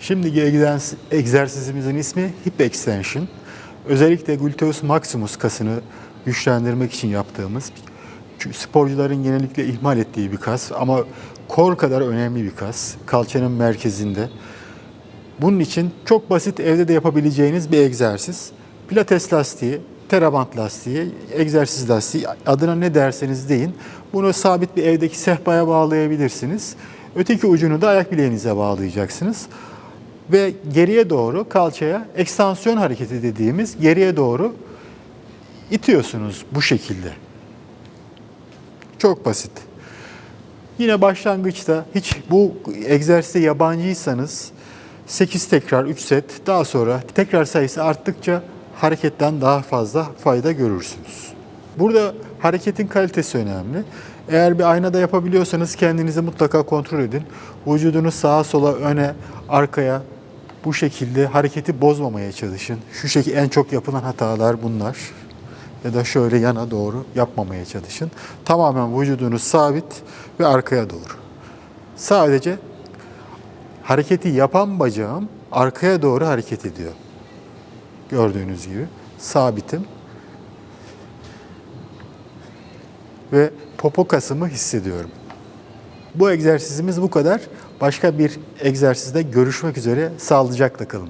Egzers- egzersizimizin ismi hip extension. Özellikle gluteus maximus kasını güçlendirmek için yaptığımız sporcuların genellikle ihmal ettiği bir kas ama kor kadar önemli bir kas. Kalçanın merkezinde. Bunun için çok basit evde de yapabileceğiniz bir egzersiz. Pilates lastiği, terabant lastiği, egzersiz lastiği adına ne derseniz deyin. Bunu sabit bir evdeki sehpaya bağlayabilirsiniz. Öteki ucunu da ayak bileğinize bağlayacaksınız. Ve geriye doğru kalçaya ekstansiyon hareketi dediğimiz geriye doğru itiyorsunuz bu şekilde. Çok basit. Yine başlangıçta hiç bu egzersize yabancıysanız 8 tekrar 3 set daha sonra tekrar sayısı arttıkça hareketten daha fazla fayda görürsünüz. Burada hareketin kalitesi önemli. Eğer bir aynada yapabiliyorsanız kendinizi mutlaka kontrol edin. Vücudunu sağa sola öne arkaya bu şekilde hareketi bozmamaya çalışın. Şu şekilde en çok yapılan hatalar bunlar. Ya da şöyle yana doğru yapmamaya çalışın. Tamamen vücudunuz sabit ve arkaya doğru. Sadece hareketi yapan bacağım arkaya doğru hareket ediyor. Gördüğünüz gibi sabitim. Ve popo kasımı hissediyorum. Bu egzersizimiz bu kadar. Başka bir egzersizde görüşmek üzere. Sağlıcakla kalın.